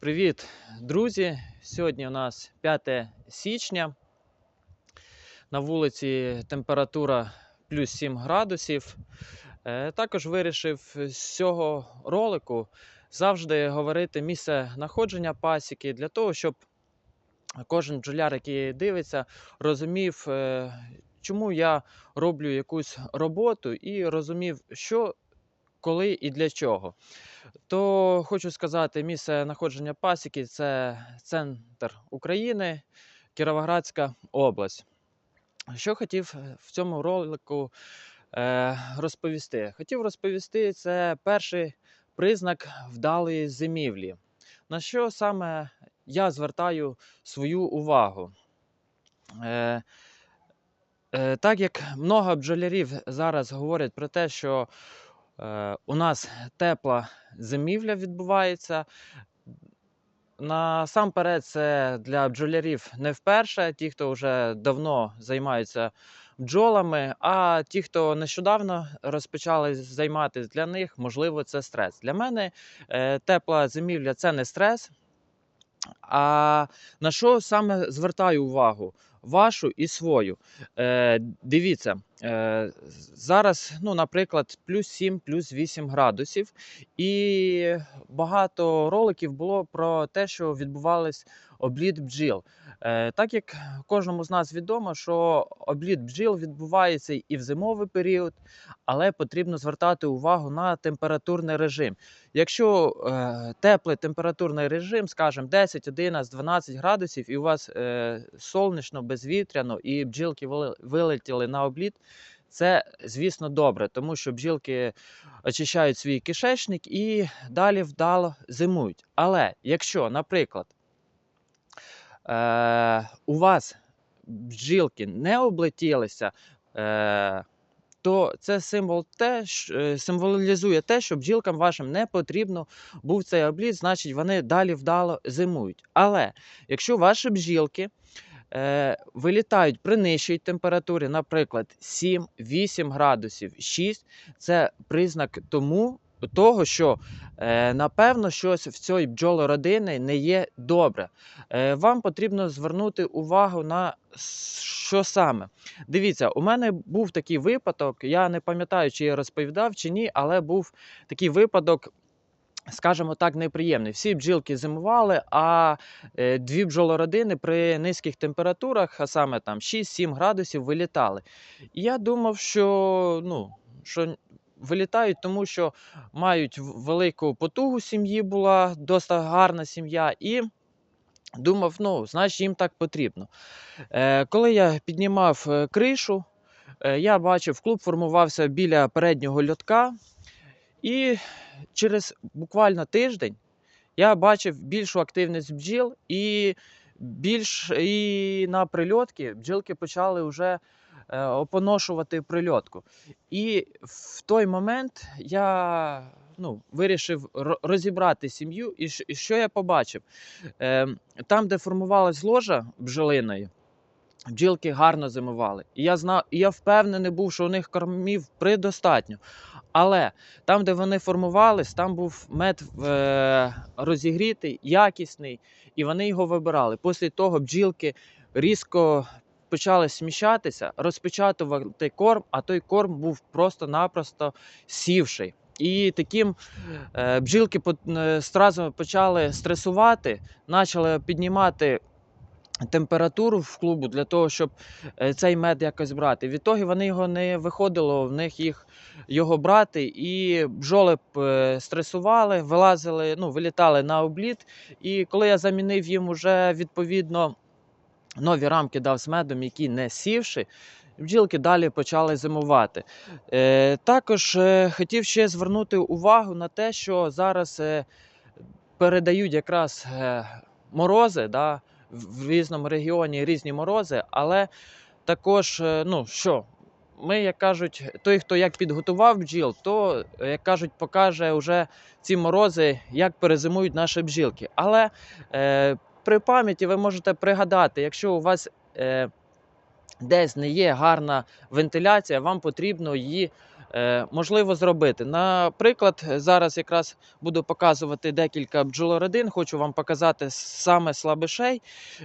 Привіт, друзі! Сьогодні у нас 5 січня. На вулиці температура плюс 7 градусів. Е, Також вирішив з цього ролику завжди говорити місце знаходження пасіки для того, щоб кожен бджоляр, який дивиться, розумів, е, чому я роблю якусь роботу і розумів, що, коли і для чого. То хочу сказати, місце знаходження пасіки це центр України, Кіровоградська область. Що хотів е, в цьому ролику е, розповісти? Хотів розповісти, це перший признак вдалої зимівлі. На що саме я звертаю свою увагу? Е, е, так як много бджолярів зараз говорять про те, що у нас тепла зимівля відбувається. Насамперед, це для бджолярів не вперше, ті, хто вже давно займаються бджолами, а ті, хто нещодавно розпочали займатися, для них можливо це стрес. Для мене е, тепла зимівля це не стрес. А на що саме звертаю увагу? Вашу і свою. Е, дивіться, е, зараз, ну, наприклад, плюс 7, плюс 8 градусів, і багато роликів було про те, що відбувались обліт бджіл. Е, так як кожному з нас відомо, що обліт бджіл відбувається і в зимовий період, але потрібно звертати увагу на температурний режим. Якщо е, теплий температурний режим, скажімо, 10, 11, 12 градусів, і у вас е, сонячно, безвітряно, і бджілки вилетіли на обліт, це, звісно, добре, тому що бджілки очищають свій кишечник і далі вдало зимують. Але якщо, наприклад, е, у вас бджілки не облетілися, е, то це символ те, е, символізує те, що бджілкам вашим не потрібно був цей обліт, значить вони далі вдало зимують. Але якщо ваші бджілки е, вилітають при нижчій температурі, наприклад, 7-8 градусів 6, це признак тому, того, що е, напевно щось в цій бджолородини не є добре. Е, вам потрібно звернути увагу на що саме. Дивіться, у мене був такий випадок, я не пам'ятаю, чи я розповідав чи ні, але був такий випадок. Скажімо так, неприємний. Всі бджілки зимували, а е, дві бджолородини при низьких температурах, а саме там 6-7 градусів, вилітали. І я думав, що, ну, що вилітають, тому що мають велику потугу сім'ї була, досить гарна сім'я, і думав, ну, значить, їм так потрібно. Е, коли я піднімав е, кришу, я бачив, клуб формувався біля переднього льотка, і через буквально тиждень я бачив більшу активність бджіл, і більш і на прильотки бджілки почали вже е, опоношувати прильотку. І в той момент я ну, вирішив розібрати сім'ю, і, що я побачив? Е, там, де формувалась ложа бджолиною, бджілки гарно зимували. І я знав, і я впевнений був, що у них кормів предостатньо. Але там, де вони формувались, там був мед е, розігрітий, якісний, і вони його вибирали. Після того бджілки різко почали сміщатися, розпечатувати корм, а той корм був просто-напросто сівший. І таким е, бджілки по- е, почали стресувати, почали піднімати температуру в клубу для того, щоб е, цей мед якось брати. Відтоді вони його не виходило в них їх його брати, і бджоли е, стресували, вилазили, ну, вилітали на обліт. І коли я замінив їм уже відповідно нові рамки дав з медом, які не сівши, бджілки далі почали зимувати. Е, також хотів ще звернути увагу на те, що зараз передають якраз морози. Да, в різному регіоні різні морози, але також, е, ну що, ми, як кажуть, той, хто як підготував бджіл, то, е, як кажуть, покаже вже ці морози, як перезимують наші бджілки. Але е, при пам'яті ви можете пригадати, якщо у вас е, десь не є гарна вентиляція, вам потрібно її можливо зробити. Наприклад, зараз якраз буду показувати декілька бджолородин. Хочу вам показати саме слабишей,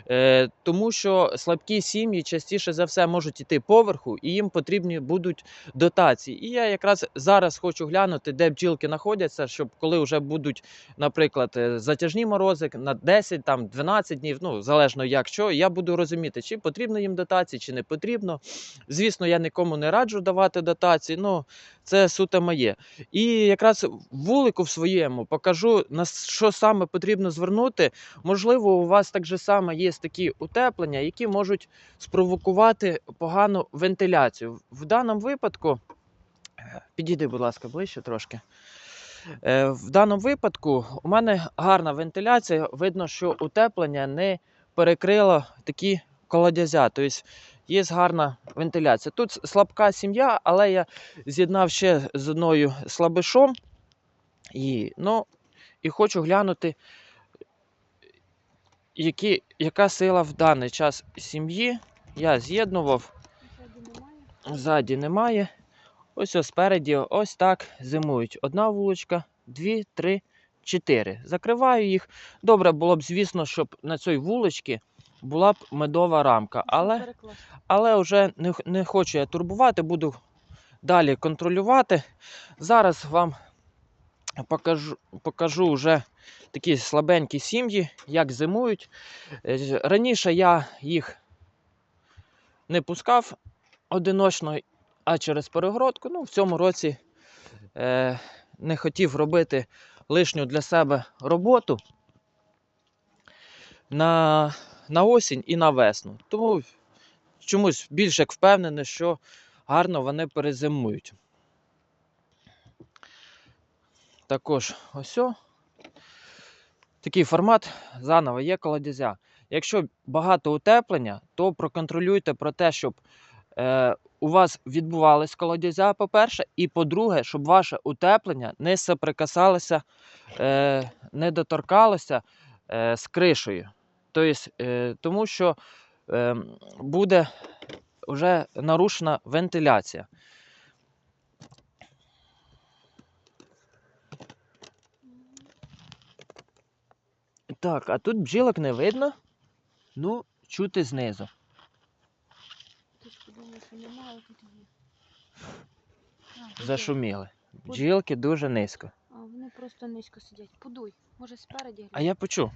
е, тому що слабкі сім'ї частіше за все можуть йти поверху, і їм потрібні будуть дотації. І я якраз зараз хочу глянути, де бджілки знаходяться, щоб коли вже будуть, наприклад, е, затяжні морози на 10, там 12 днів, ну залежно як що, я буду розуміти, чи потрібно їм дотації, чи не потрібно. Звісно, я нікому не раджу давати дотації. Ну, це суто моє. І якраз вулику в своєму покажу, на що саме потрібно звернути. Можливо, у вас так же само є такі утеплення, які можуть спровокувати погану вентиляцію. В даному випадку, е, підійди, будь ласка, ближче трошки. Е, В даному випадку у мене гарна вентиляція. Видно, що утеплення не перекрило такі колодязя. Тобто є гарна вентиляція. Тут слабка сім'я, але я з'єднав ще з одною слабишом. І, ну, і хочу глянути, які, яка сила в даний час сім'ї. Я з'єднував, Ззаді немає. Ось ось спереді, ось так зимують. Одна вулочка, дві, три, чотири. Закриваю їх. Добре було б, звісно, щоб на цій вуличці була б медова рамка. Але але вже не, не хочу я турбувати, буду далі контролювати. Зараз вам покажу, покажу вже такі слабенькі сім'ї, як зимують. Е, Раніше я їх не пускав одиночно, а через перегородку. Ну, в цьому році е, не хотів робити лишню для себе роботу на, на осінь і на весну. Тому чомусь більш як впевнений, що гарно вони перезимують. Також ось. Такий формат заново є колодязя. Якщо багато утеплення, то проконтролюйте про те, щоб е, у вас відбувались колодязя, по-перше, і по-друге, щоб ваше утеплення не соприкасалося, е, не доторкалося е, з кришею. Тобто, тому що е, буде вже нарушена вентиляція. Так, а тут бджілок не видно. Ну, чути знизу. Зашуміли. Бджілки дуже низько. А вони просто низько сидять. Подуй. Може спереді А я почув.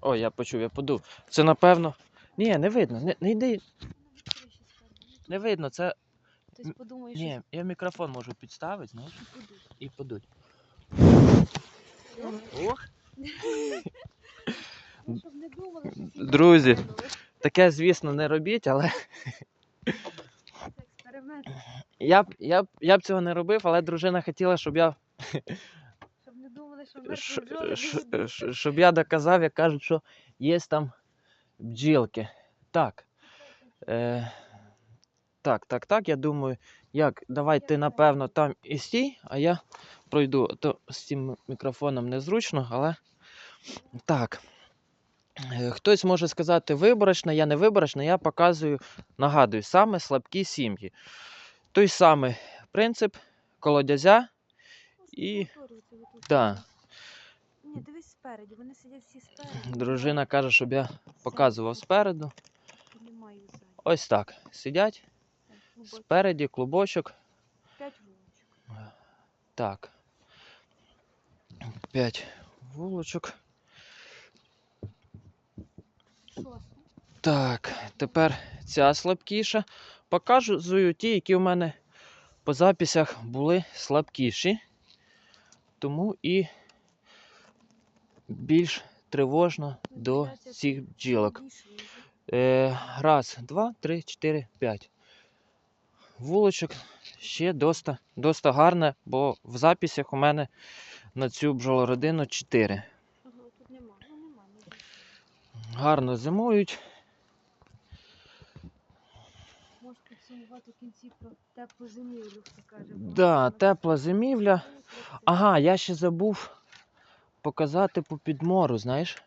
Ой, я почув, я подув. Це напевно. Ні, не видно. Не, не йди. Не видно, це. Хтось подумає, що Ні, я мікрофон можу підставити, знаєш, і подуть. Ох. Друзі. Таке, звісно, не робіть, але я б, я, б, я б цього не робив, але дружина хотіла, щоб я що бджоли щоб я доказав, як кажуть, що є там бджілки. Так. Е, так, так, так, я думаю, як, давай ти, напевно, там і стій, а я пройду. То з цим мікрофоном незручно, але так. Е, Хтось може сказати виборочно, я не виборочно, я показую, нагадую, саме слабкі сім'ї. Той самий принцип колодязя. і- Да. Спереді, вони сидять всі спереді. Дружина каже, щоб я показував спереду. Ось так. Сидять спереді, клубочок. П'ять вуличок. Так. П'ять вулочок. Так, тепер ця слабкіша. Показую ті, які в мене по записях були слабкіші. Тому і більш тривожно до цих бджілок. Е, раз, два, три, чотири, п'ять. Вулочок ще доста гарне, бо в записях у мене на цю бджолородину 4. Ага, тут нема. Ну нема, не бачу. Гарно зимують. Можеш підсумувати в кінці про теплу зимівлю. Да, тепла зимівля. Ага, я ще забув показати по підмору, знаєш.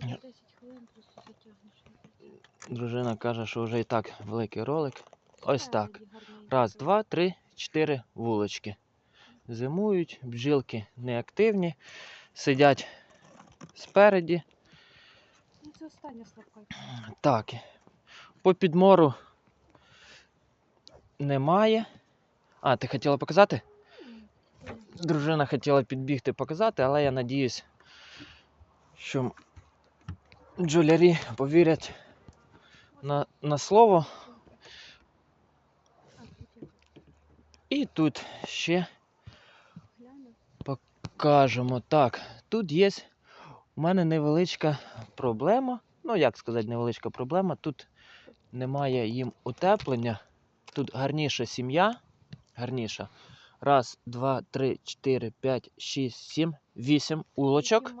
10 хвилин просто затягнеш. Дружина каже, що вже і так великий ролик. Ось так. Раз, два, три, чотири вулочки. Зимують, бджілки неактивні, сидять спереді. Ну, це остання слабка. Так. По підмору немає. А, ти хотіла показати? Дружина хотіла підбігти показати, але я надіюсь, що бджолярі повірять на, на слово. І тут ще гляну. кажемо. Так, тут є у мене невеличка проблема. Ну, як сказати, невеличка проблема. Тут немає їм утеплення. Тут гарніша сім'я. Гарніша. Раз, два, три, чотири, п'ять, шість, сім, вісім улочок.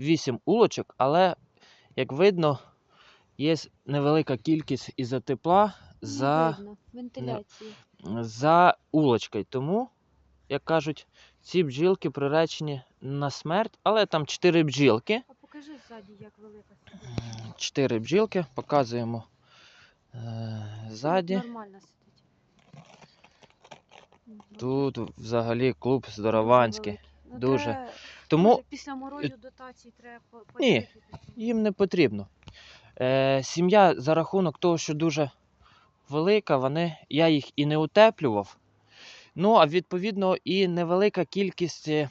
Вісім улочок, але, як видно, є невелика кількість із-за тепла за. Вентиляції. за улочкою. Тому, як кажуть, ці бджілки приречені на смерть, але там чотири бджілки. А покажи ззаді, як велика. Чотири бджілки, показуємо е, ззаді. Мгм. Тут взагалі клуб здорованський. Ну, дуже. треба- Тому може, після морозів дотацій треба по- Ні. їм не потрібно. Е, сім'я за рахунок того, що дуже велика, вони, я їх і не утеплював. Ну, а відповідно, і невелика кількість е,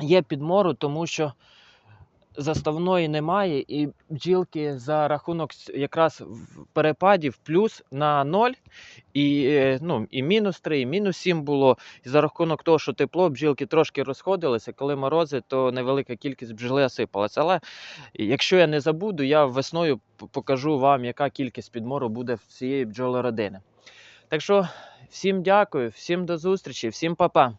є підмору, тому що заставної немає, і бджілки за рахунок якраз перепадів плюс на 0, і, е, ну, і мінус 3, і мінус 7 було. І за рахунок того, що тепло, бджілки трошки розходилися. Коли морози, то невелика кількість бджоли осипалася. Але якщо я не забуду, я весною покажу вам, яка кількість підмору буде в цієї бджолородини. Так що всім дякую, всім до зустрічі, всім па-па.